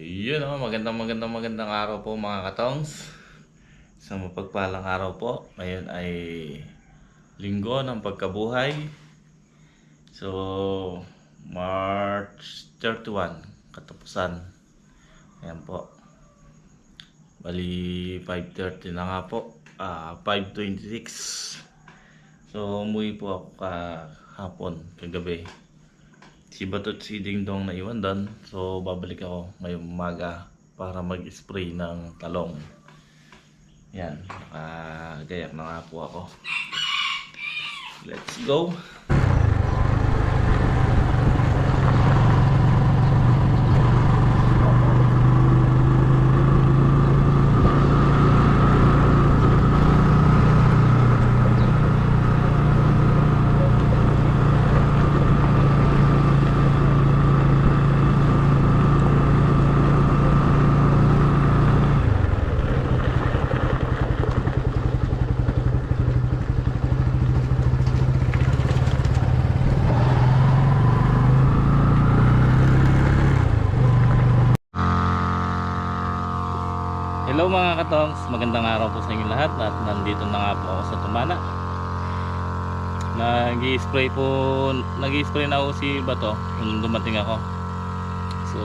Yun oh, magandang magandang magandang araw po mga katongs. Sa mapagpalang araw po. Ngayon ay linggo ng pagkabuhay. So, March 31, katapusan. Ayan po. Bali, 5.30 na nga po. Ah, 5.26. So, umuwi po ako kahapon, kagabi. Si Batot si Ding Dong na iwan doon. So, babalik ako ngayong umaga para mag-spray ng talong. Yan. Nakagayak na nga po ako. Let's go! Hello mga katongs, magandang araw po sa inyo lahat at nandito na nga po ako sa Tumana. Nag-i-spray po, nag-i-spray na ako si Bato nung dumating ako. So,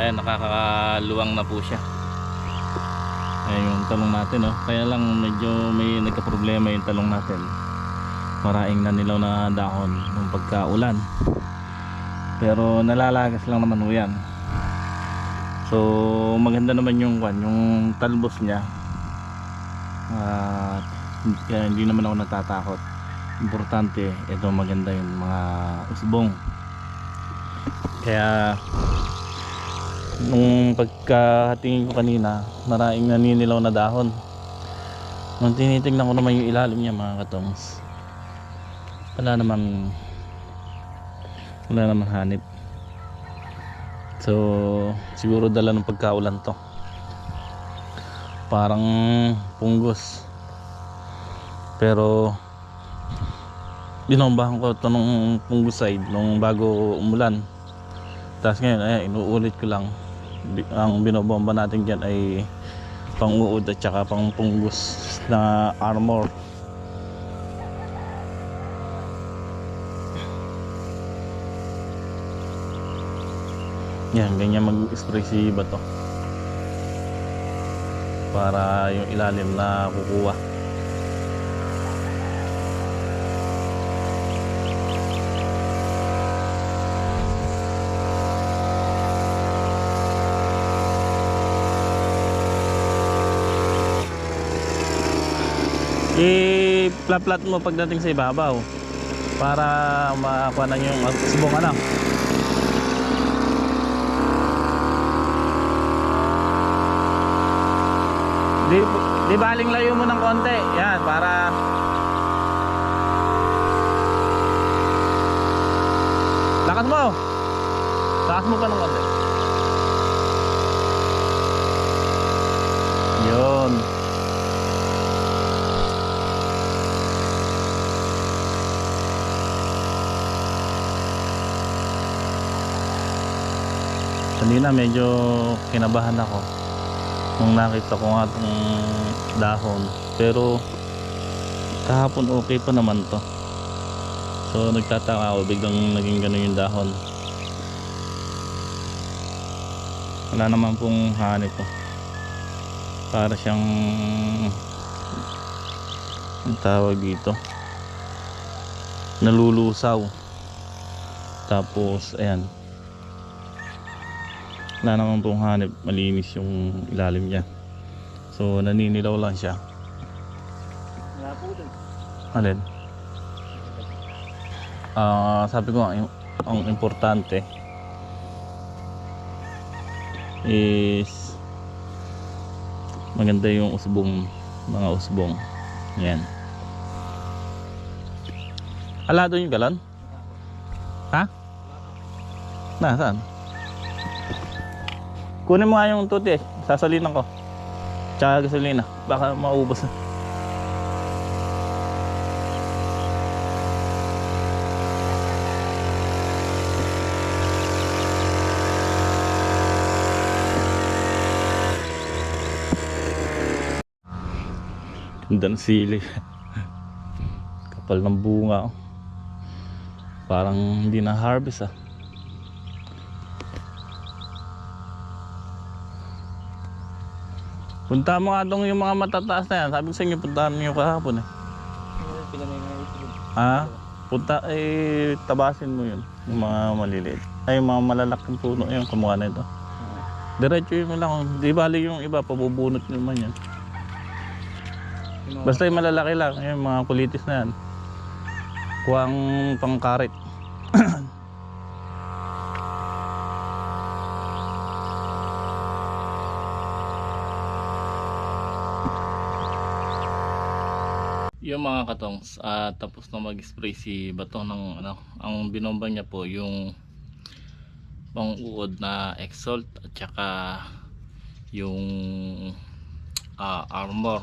ayan, nakakaluwang na po siya. Ayan yung talong natin, oh. Kaya lang medyo may nagka-problema yung talong natin. Maraing na nilaw na dahon nung pagkaulan. Pero nalalagas lang naman ho yan. So maganda naman yung kwan, yung talbos niya. At kaya hindi naman ako natatakot. Importante, ito maganda yung mga usbong. Kaya nung pagkatingin ko kanina, maraming naninilaw na dahon. Nung tinitingnan ko naman yung ilalim niya mga katongs. Wala naman wala naman hanip. So, siguro dala ng pagkaulan to. Parang punggos. Pero, binombahan ko ito nung punggoside nung bago umulan. Tapos ngayon, ay, inuulit ko lang. Ang binobomba natin dyan ay pang-uod at saka pang punggos na armor. Yan, ganyan mag-spray si Bato. Para yung ilalim na kukuha. I-flat mo pagdating sa ibabaw para makuha na yung subong ano. Di, layo mo ng konti. Yan, para Lakas mo. Lakas mo pa ng konti. Yun. Kanina medyo kinabahan ako nung nakita ko nga itong dahon. Pero kahapon okay pa naman to. So nagtataka ako biglang naging ganun yung dahon. Wala naman pong hanip po para siyang ang tawag dito? Nalulusaw. Tapos ayan wala naman pong hanip malinis yung ilalim niya. So naninilaw lang siya. Wala po dun. alin? Ah, sabi ko ang importante is maganda yung usbong mga usbong. Yan. Ala doon yung galon ha? Nasaan Kunin mo nga yung tuti eh. Sasalinan ko. Tsaka gasolina. Baka maubos na. Ganda ng sili. Kapal ng bunga. Oh. Parang hindi na harvest ah. Punta mo nga dong yung mga matataas na yan. Sabi ko sa inyo, puntahan niyo kahapon eh. Ha? Punta, eh, tabasin mo yun. Yung mga maliliit. Ay, yung mga malalaking puno yung kumuha na ito. Diretso yun mo lang. Di bali yung iba, pabubunot nyo man yan. Basta yung malalaki lang, yung mga kulitis na yan. Kuha ang pangkarit. Mga katongs, ah, tapos na mag-spray si Bato ng ano, ang binomba niya po yung pang-uod na Exalt at saka yung ah, armor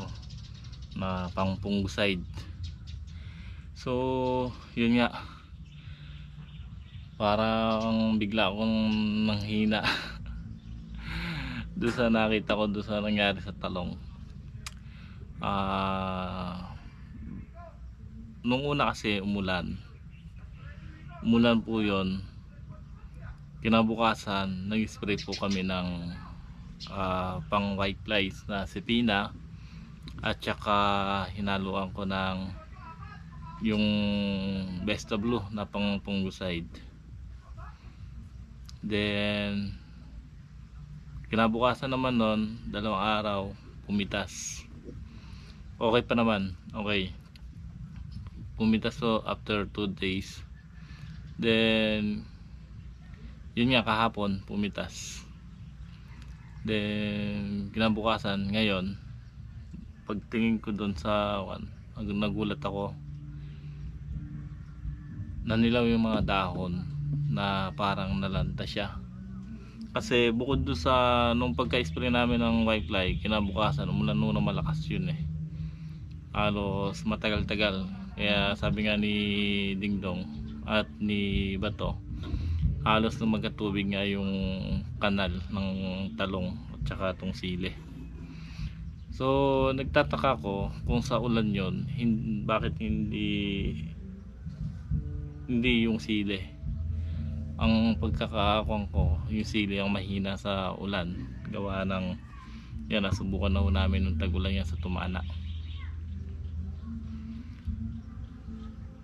na pang fungicide. So, yun nga. Parang bigla akong nanghina. doon sa nakita ko, doon sa nangyari sa talong. Ah, nung una kasi umulan. Umulan po yon Kinabukasan, nag-spray po kami ng ah, pang white flies na sipina at saka hinaluan ko ng yung Besta Blue na pang fungicide. Then kinabukasan naman nun dalawang araw pumitas. Okay pa naman. Okay pumitas to after 2 days. Then yun nga kahapon pumitas. Then kinabukasan ngayon pagtingin ko doon sa wan, nagulat ako nanilaw yung mga dahon na parang nalanta siya. Kasi bukod doon sa nung pagka-spray namin ng white fly kinabukasan umulan nung malakas yun eh. Halos matagal-tagal kaya sabi nga ni Dingdong at ni Bato halos na magkatubig nga yung kanal ng talong at saka tong sili So, nagtataka ko kung sa ulan yon, bakit hindi hindi yung sili. Ang pagkakakuan ko, yung sili ang mahina sa ulan. Gawa ng yan, nasubukan na ho namin nung tagulan yan sa Tumana.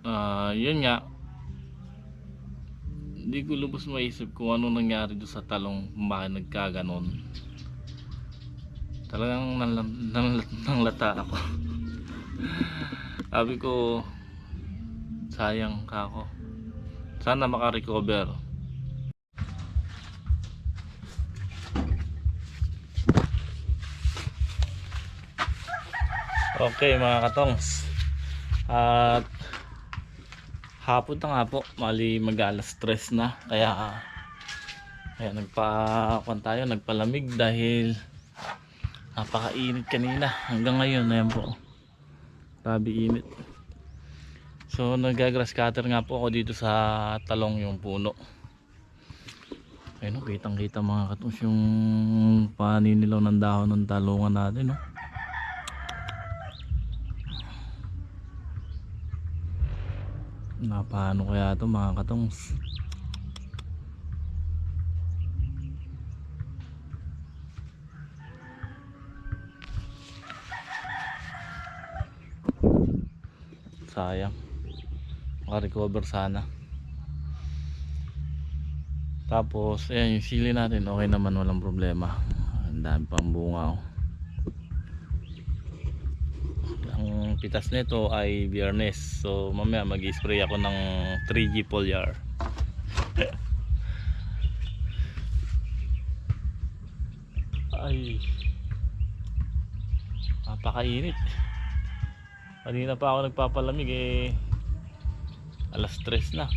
Ah, yun nga. Hindi ko lubos maisip kung ano nangyari doon sa talong bakit nagkaganon. Talagang nang, nang, nanglata ako. Sabi ko sayang ka ako. Sana makarecover. Okay mga katongs. At hapon na nga po. Mali mag alas stress na. Kaya kaya nagpa tayo nagpalamig dahil napakainit kanina. Hanggang ngayon ayan po. Grabe init. So nagagrass cutter nga po ako dito sa talong yung puno. Ayun o kitang kita mga katos yung paninilaw ng dahon ng talungan natin no na paano kaya to mga katongs? Sayang. Makarecover sana. Tapos ayan yung sili natin okay naman walang problema. Ang dami pang bunga oh. ang pitas nito ay biyernes. So mamaya mag spray ako ng 3G foliar ay. Napakainit. Kanina pa ako nagpapalamig eh. Alas 3 na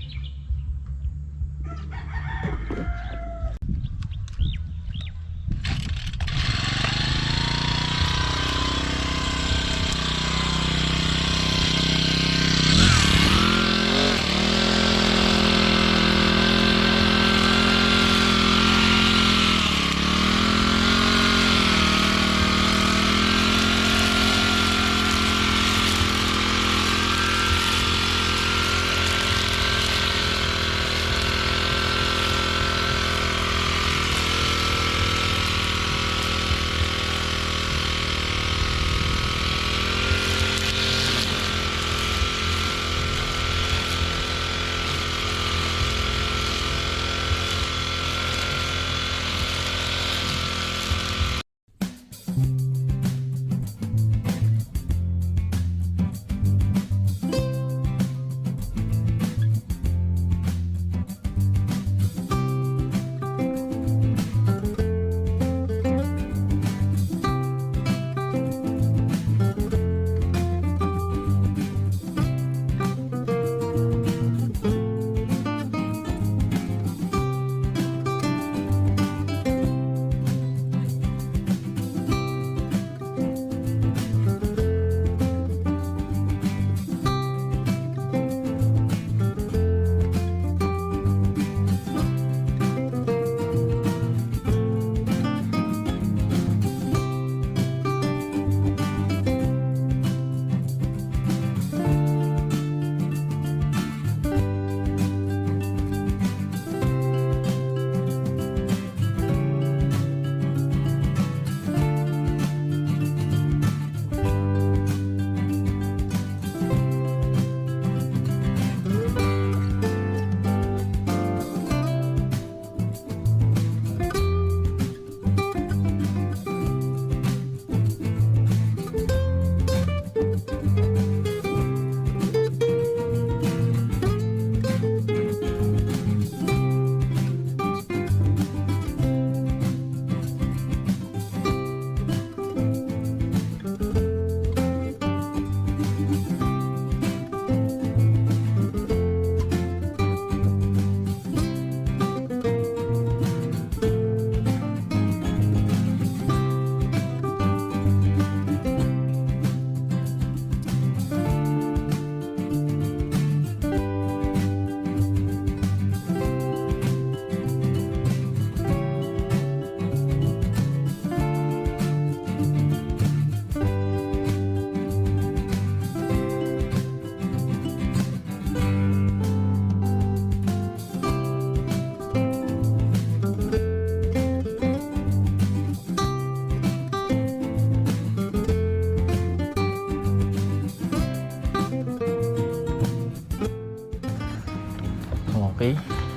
Okay.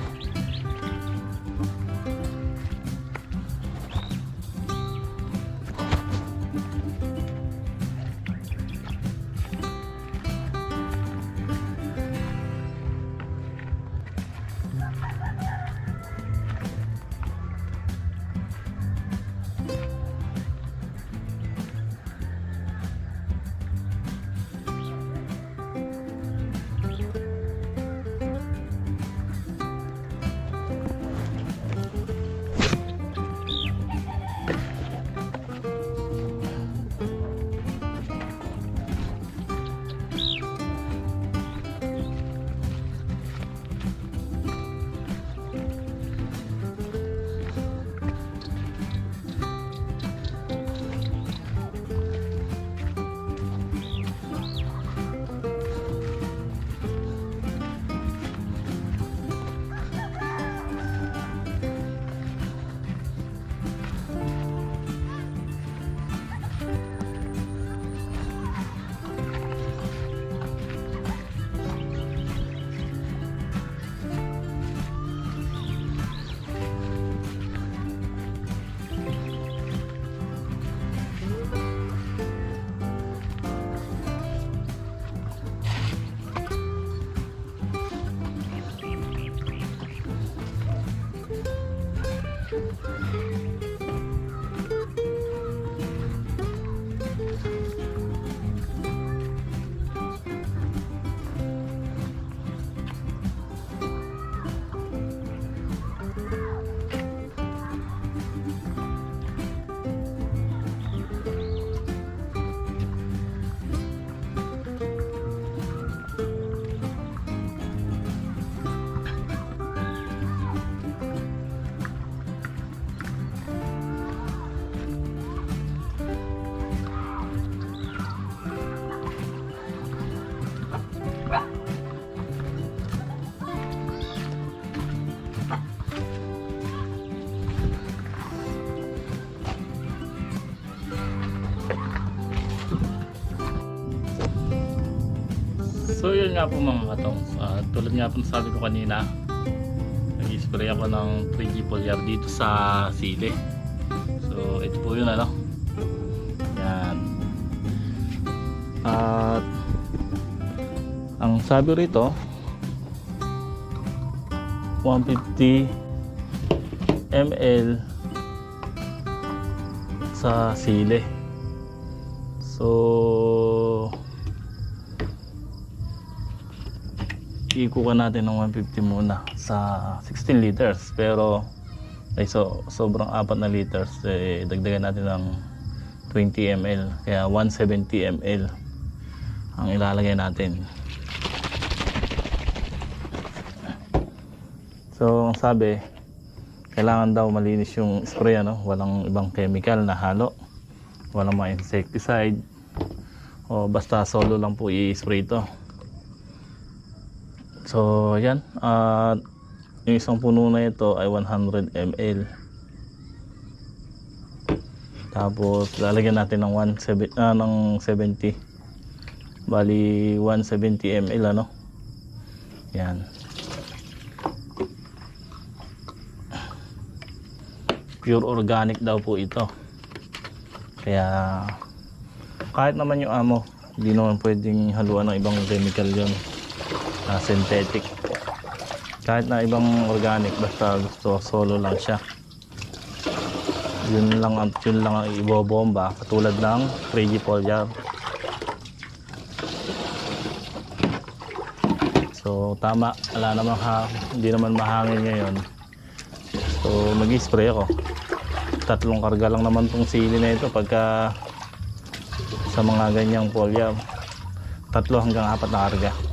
Nga po mga katong. Ah, tulad nga po sabi ko kanina, nag-spray ako ng 3G foliar dito sa sili. So ito po yun ano. Yan. At ang sabi rito 150 ml sa sili. So ikukuha natin ng 150 muna sa 16 liters. Pero ay so, sobrang apat na liters eh, dagdagan natin ng 20 ml kaya 170 ml ang ilalagay natin. So ang sabi kailangan daw malinis yung spray ano? Walang ibang chemical na halo. Walang mga insecticide. O basta solo lang po i-spray ito So, yan. At yung isang puno na ito ay 100 ml. Tapos, lalagyan natin ng, 170, ah, ng 70. Bali, 170 ml, ano? Yan. Pure organic daw po ito. Kaya, kahit naman yung amo, hindi naman pwedeng haluan ng ibang chemical yon na synthetic. Kahit na ibang organic basta gusto solo lang siya. Yun lang ang yun lang ang ibobomba katulad ng 3G foliar so tama. Wala naman ha hindi naman mahangin ngayon. So mag spray ako. Tatlong karga lang naman tong sili na ito pagka sa mga ganyang foliar tatlo hanggang apat na karga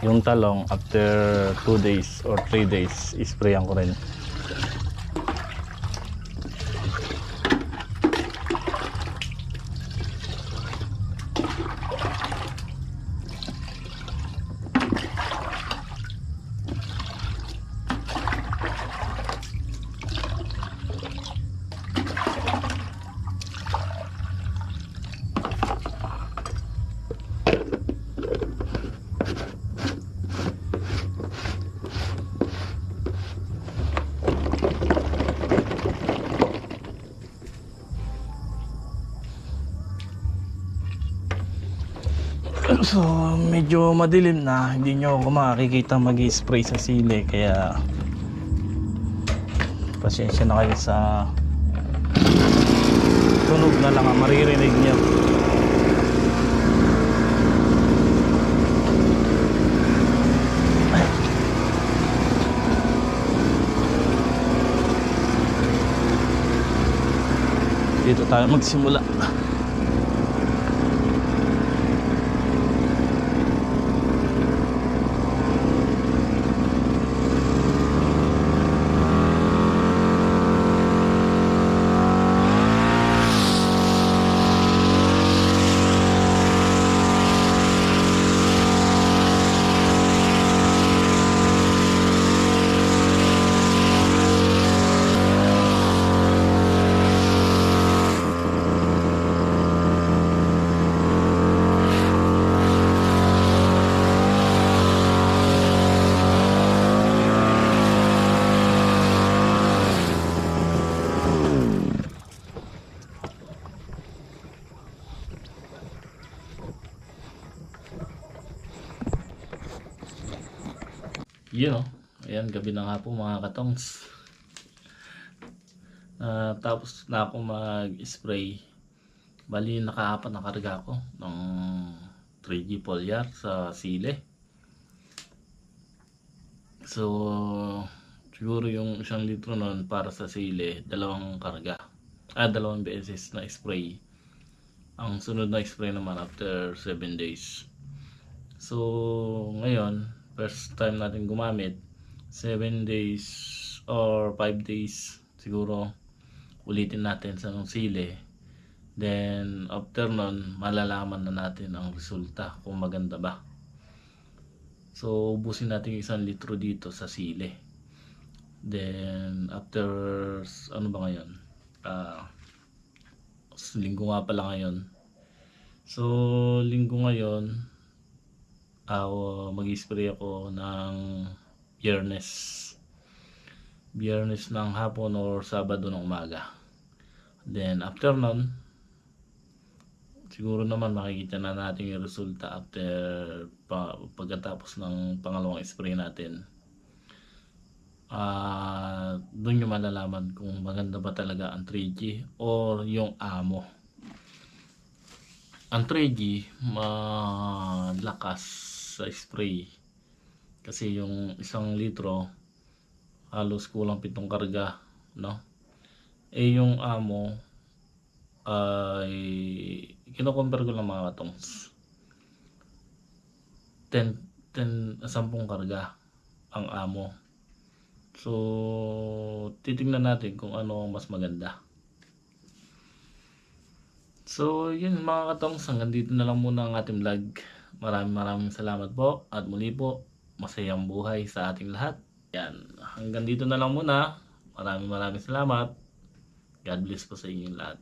Yung talong, after 2 days or 3 days, isprayan ko rin. So, medyo madilim na. Hindi nyo ako makikita mag-spray sa sili. Kaya, pasensya na kayo sa tunog na lang ang maririnig nyo. Dito tayo magsimula. Ayan, gabi na nga po mga katongs. Ah, tapos na ako mag-spray. Bali, nakaapat na karga ako ng 3G foliar sa sile. So, siguro yung isang litro nun para sa sile, dalawang karga. Ah, dalawang beses na spray. Ang sunod na spray naman after 7 days. So, ngayon, first time natin gumamit, 7 days or 5 days siguro ulitin natin sa sile. Then, after nun, malalaman na natin ang resulta kung maganda ba. So, ubusin natin isang litro dito sa sile. Then, after, ano ba ngayon? Ah, linggo nga pala ngayon. So, linggo ngayon, ah, mag-spray ako ng biyernes. Biyernes ng hapon or Sabado ng umaga. Then, after nun, siguro naman makikita na natin yung resulta after pa, pagkatapos ng pangalawang spray natin. Ah, doon nyo malalaman kung maganda ba talaga ang 3G or yung amo. Ang 3G malakas sa spray kasi yung isang litro halos kulang pitong karga no? Eh yung amo ay kino-compare ko lang mga katongs. 10 10 10 karga ang amo. So titingnan natin kung ano ang mas maganda. So, yun mga katongs, hanggang dito na lang muna ang ating vlog. Maraming maraming salamat po. At muli po, masayang buhay sa ating lahat. Yan, hanggang dito na lang muna. Maraming maraming salamat. God bless po sa inyong lahat.